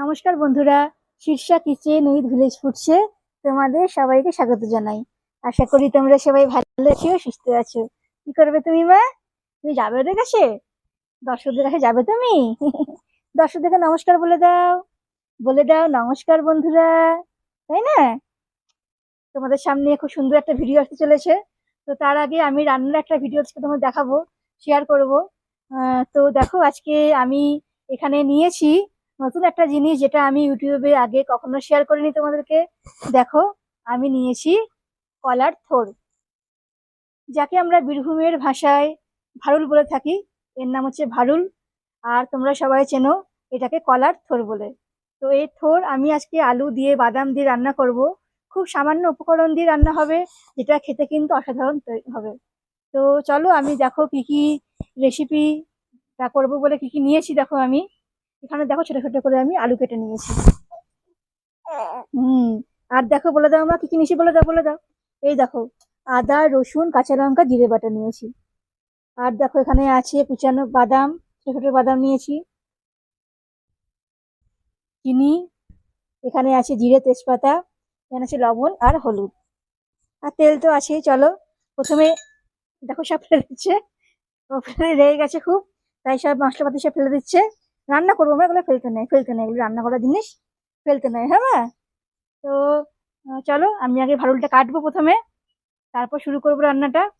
নমস্কার বন্ধুরা Shirsha kitchen with village ফুডসে তোমাদের সবাইকে স্বাগত জানাই। আশা করি তোমরা সবাই ভালো আছো, সুস্থ আছো। কি করবে তুমি মা? তুমি যাবে ওদের কাছে? দর্শকদের কাছে যাবে তুমি? দর্শকদেরকে নমস্কার বলে দাও। বলে দাও নমস্কার বন্ধুরা, তাই না? তোমাদের সামনে খুব সুন্দর একটা ভিডিও আসতে চলেছে। তো তার আগে আমি রান্নার একটা ভিডিও তোমাদের দেখাবো শেয়ার করব। তো দেখো আজকে আমি এখানে নিয়েছি নতুন একটা জিনিস যেটা আমি ইউটিউবে আগে কখনো শেয়ার করিনি তোমাদেরকে, দেখো, আমি নিয়েছি কলার থোর যাকে আমরা বীরভূমের ভাষায় ভারুল বলে থাকি, এর নাম হচ্ছে ভারুল, আর তোমরা সবাই চেনো এটাকে কলার থোর বলে। তো এই থোর আমি আজকে আলু দিয়ে, বাদাম দিয়ে রান্না করব। খুব সামান্য উপকরণ দিয়ে রান্না হবে, যেটা খেতে কিন্তু অসাধারণ হবে। তো চলো আমি দেখো কি কি রেসিপিটা করব বলে কি কি নিয়েছি দেখো আমি। এখানে দেখো ছোট ছোট করে আমি আলু কেটে নিয়েছি। হুম, আর দেখো বলে দাও আমরা কি কি নিয়েছি বলে দাও বলে দাও। এই দেখো, আদা, রসুন, কাঁচা লঙ্কা, জিরে বাটা নিয়েছি। আর দেখো এখানে আছে কুচানো বাদাম ছোট ছোট বাদাম নিয়েছি। চিনি, এখানে আছে জিরে তেজপাতা, এখানে আছে লবণ আর হলুদ। আর তেল তো আছেই, চলো। প্রথমে দেখো সব ফেলে দিচ্ছে। ফেলে রেগে গেছে খুব, তাই সব মশলাপাতি সব ফেলে দিচ্ছে। রান্না করব আমরা, এগুলো ফেলতে নেই ফেলতে নেই, এগুলো রান্না করার জিনিস ফেলতে নেই হ্যাঁ? তো চলো, আমি আগে ভারুলটা কাটবো প্রথমে, তারপর শুরু করব রান্নাটা।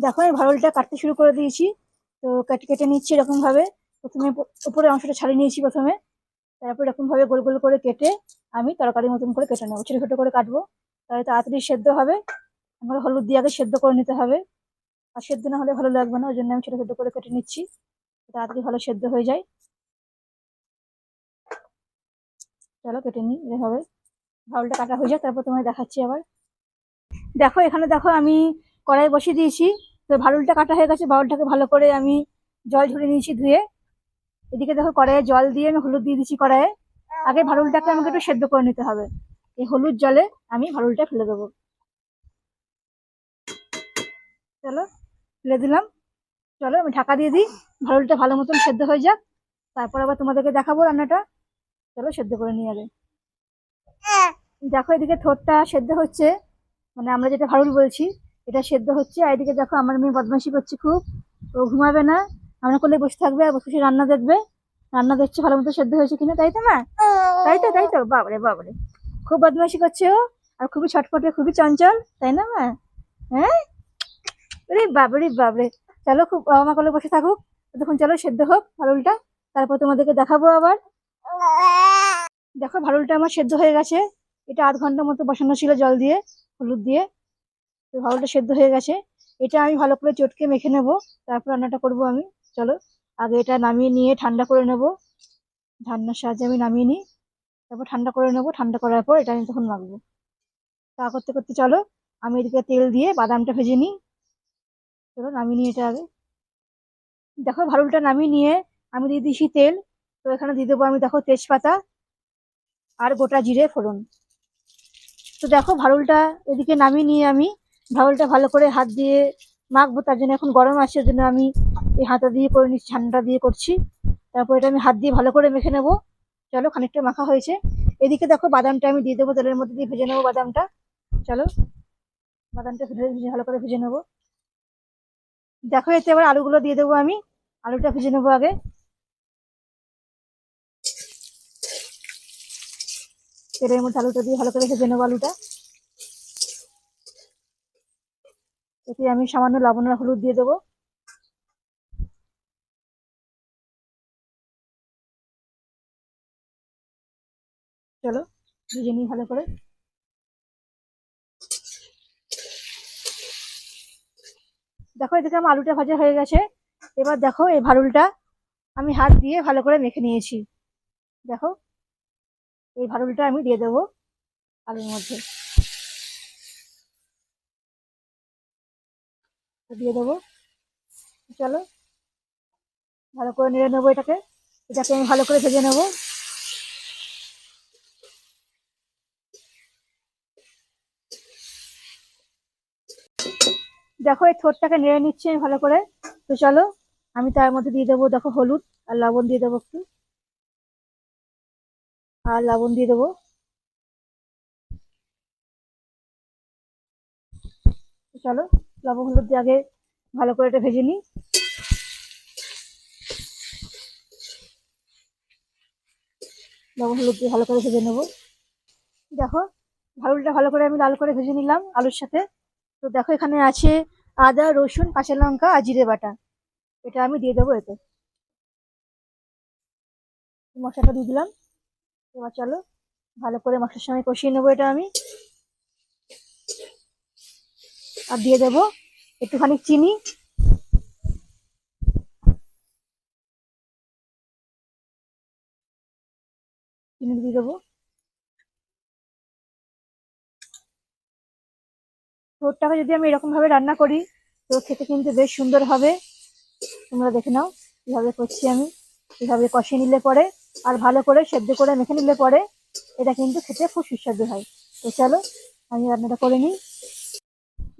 দেখো আমি ভারুলটা কাটতে শুরু করে দিয়েছি, তো কেটে কেটে নিচ্ছি এরকমভাবে। প্রথমে উপ- উপরের অংশটা ছাড়িয়ে নিয়েছি প্রথমে, তারপর এরকমভাবে গোল গোল করে কেটে আমি তরকারির মতন করে কেটে নেব, ছোটো ছোটো করে কাটবো। তাহলে তাড়াতাড়ি সেদ্ধ হবে, আমার হলুদ দিয়ে আগে সেদ্ধ করে নিতে হবে। আর সেদ্ধ না হলে ভালো লাগবে না, ওই জন্য আমি ছোটো ছোটো করে কেটে নিচ্ছি। তাড়াতাড়ি ভালো সেদ্ধ হয়ে যায়। চলো কেটে নিই এভাবে ভাউলটা কাটা হয়ে যায় তারপর তোমায় দেখাচ্ছি আবার। দেখো, এখানে দেখো আমি কড়াই বসিয়ে দিয়েছি। তো ভাউলটা কাটা হয়ে গেছে, ভাউলটাকে ভালো করে আমি জল ঝরে নিয়েছি ধুয়ে। এদিকে দেখো কড়াইয়ে জল দিয়ে আমি হলুদ দিয়ে দিচ্ছি কড়াইয়ে। আগে ভাউলটাকে আমাকে একটু সেদ্ধ করে নিতে হবে। এই হলুদ জলে আমি ভাউলটা ফেলে দেবো। চলো, ফেলে দিলাম। চলো, আমি ঢাকা দিয়ে দিই। ভাউলটা ভালো মতন সেদ্ধ হয়ে যাক। তারপর আবার তোমাদেরকে দেখাবো রান্নাটা। চলো, সেদ্ধ করে নিয়ে যাবে। দেখো, এদিকে থোরটা সেদ্ধ হচ্ছে। মানে আমরা যেটা ভারুল বলছি, এটা সেদ্ধ হচ্ছে। আর এদিকে দেখো, আমার মেয়ে বদমাশি করছে খুব। ও ঘুমাবে না। আমরা করলে বসে থাকবে আর বসে রান্না দেখবে। রান্না দেখছে, ভালো মতো সেদ্ধ হয়েছে কিনা, তাই তো না তাই তো তাই তো? বাবরে বাবরে। খুব বদমাশি করছে ও। আর খুবই ছটফটে, খুবই চঞ্চল, তাই না মা? হ্যাঁ? বাবরে বাবরে। চলো খুব বাবা মা করলে বসে থাকুক। তখন চলো সেদ্ধ হোক ভারুলটা তারপর তোমাদেরকে দেখাবো আবার। দেখো ভারুলটা আমার সেদ্ধ হয়ে গেছে। এটা আধ ঘণ্টা মতো বসানো ছিল জল দিয়ে, হলুদ দিয়ে। তো ভারুলটা সেদ্ধ হয়ে গেছে। এটা আমি ভালো করে চটকে মেখে নেব। তারপর রান্নাটা করব আমি। চলো, আগে এটা নামিয়ে নিয়ে ঠান্ডা করে নেব। ঠান্ডার সাহায্যে আমি নামিয়ে নিই। তারপর ঠান্ডা করে নেব। ঠান্ডা করার পর এটা আমি তখন মাখবো। তা করতে করতে চলো, আমি এদিকে তেল দিয়ে বাদামটা ভেজে নিই। চলো নামিয়ে নিয়ে এটা আগে দেখো ভারুলটা নামিয়ে নিয়ে আমি দিয়ে দিয়েছি তেল। তো এখানে দিয়ে দেবো আমি, দেখো তেজপাতা আর গোটা জিরে ফোড়ন। তো দেখো ভারুলটা এদিকে নামিয়ে নিয়ে আমি ভারুলটা ভালো করে হাত দিয়ে মাখবো, তার জন্য এখন গরম ওই জন্য আমি এই হাতা দিয়ে করে নিচ্ছি ঠান্ডা দিয়ে করছি। তারপর এটা আমি হাত দিয়ে ভালো করে মেখে নেব। চলো খানিকটা মাখা হয়েছে। এদিকে দেখো বাদামটা আমি দিয়ে দেবো, তেলের মধ্যে দিয়ে ভেজে নেব বাদামটা। চলো বাদামটা ভেজে ভালো করে ভেজে নেব। দেখো এতে এবার আলুগুলো দিয়ে দেবো আমি। আলুটা ভেজে নেব আগে। তেলের মধ্যে আলুটা দিয়ে ভালো করে ভেজে নেব আলুটা। এতে আমি সামান্য লবণ আর হলুদ দিয়ে দেবো। চলো, ভেজে নিই ভালো করে। দেখো, এদিকে আমার আলুটা ভাজা হয়ে গেছে। এবার দেখো, এই ভারুলটা আমি হাত দিয়ে ভালো করে মেখে নিয়েছি। দেখো, এই ভারুলটা আমি দিয়ে দেবো আলুর মধ্যে। দিয়ে দেবো। চলো, ভালো করে নেড়ে নেব এটাকে। এটাকে আমি ভালো করে ভেজে নেব। দেখো, এই থোরটাকে নেড়ে নিচ্ছি আমি ভালো করে। তো চলো, আমি তার মধ্যে দিয়ে দেবো, দেখো, হলুদ আর লবণ দিয়ে দেবো একটু। আর লবণ দিয়ে দেবো। চলো, লবণ হলুদ দিয়ে আগে ভালো করে এটা ভেজে নিই। লবণ হলুদ দিয়ে ভালো করে ভেজে নেব। দেখো ভালুলটা ভালো করে আমি লাল করে ভেজে নিলাম আলুর সাথে। তো দেখো এখানে আছে আদা, রসুন, কাঁচা লঙ্কা আর জিরে বাটা। এটা আমি দিয়ে দেবো এতে। মশলাটা দিয়ে দিলাম। এবার চলো, ভালো করে মশলার সঙ্গে কষিয়ে নেব এটা আমি। আর দিয়ে দেবো একটুখানি চিনি। চিনি দিয়ে দেবো। ঠোঁটটাকে যদি আমি এরকম ভাবে রান্না করি, তো খেতে কিন্তু বেশ সুন্দর হবে। তোমরা দেখে নাও কীভাবে করছি আমি। কীভাবে কষে নিলে পরে, আর ভালো করে সেদ্ধ করে মেখে নিলে পরে, এটা কিন্তু খেতে খুব সুস্বাদু হয়। তো চলো, আমি রান্নাটা করে নিই।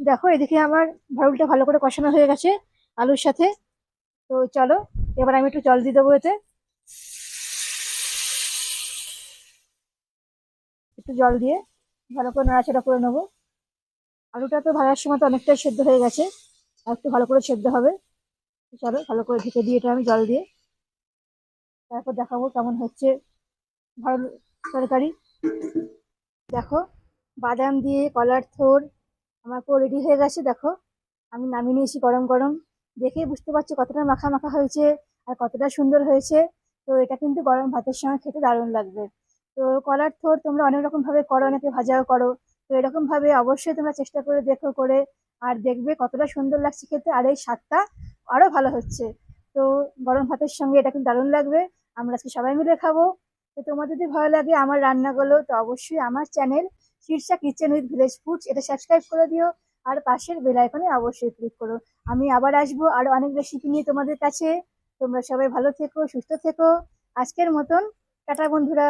দেখো, এদিকে আমার ভারুলটা ভালো করে কষানো হয়ে গেছে আলুর সাথে। তো চলো, এবার আমি একটু জল দিয়ে দেবো এতে। একটু জল দিয়ে ভালো করে নাড়াচাড়া করে নেব। আলুটা তো ভাজার সময় তো অনেকটাই সেদ্ধ হয়ে গেছে। আর একটু ভালো করে সেদ্ধ হবে। চলো, ভালো করে ঢেকে দিয়ে এটা আমি জল দিয়ে তারপর দেখাবো কেমন হচ্ছে ভালো তরকারি। দেখো, বাদাম দিয়ে কলার থোর আমার পুরো রেডি হয়ে গেছে, দেখো। আমি নামিয়ে নিয়েছি গরম গরম। দেখেই বুঝতে পারছি কতটা মাখা মাখা হয়েছে আর কতটা সুন্দর হয়েছে। তো এটা কিন্তু গরম ভাতের সঙ্গে খেতে দারুণ লাগবে। তো কলার থোর তোমরা অনেক রকম ভাবে করো, অনেকে ভাজাও করো। তো এরকম ভাবে অবশ্যই তোমরা চেষ্টা করে দেখো, করে আর দেখবে কতটা সুন্দর লাগছে খেতে আর এই স্বাদটা আরও ভালো হচ্ছে। তো গরম ভাতের সঙ্গে এটা কিন্তু দারুণ লাগবে। আমরা আজকে সবাই মিলে খাব। তো তোমার যদি ভালো লাগে আমার রান্নাগুলো, তো অবশ্যই আমার channel Shirsha kitchen with village foods এটা সাবস্ক্রাইব করে দিও আর পাশের বেল আইকনে অবশ্যই ক্লিক করো। আমি আবার আসব আর অনেক রেসিপি নিয়ে তোমাদের কাছে। তোমরা সবাই ভালো থেকো, সুস্থ থেকো। আজকের মতন, টাটা বন্ধুরা।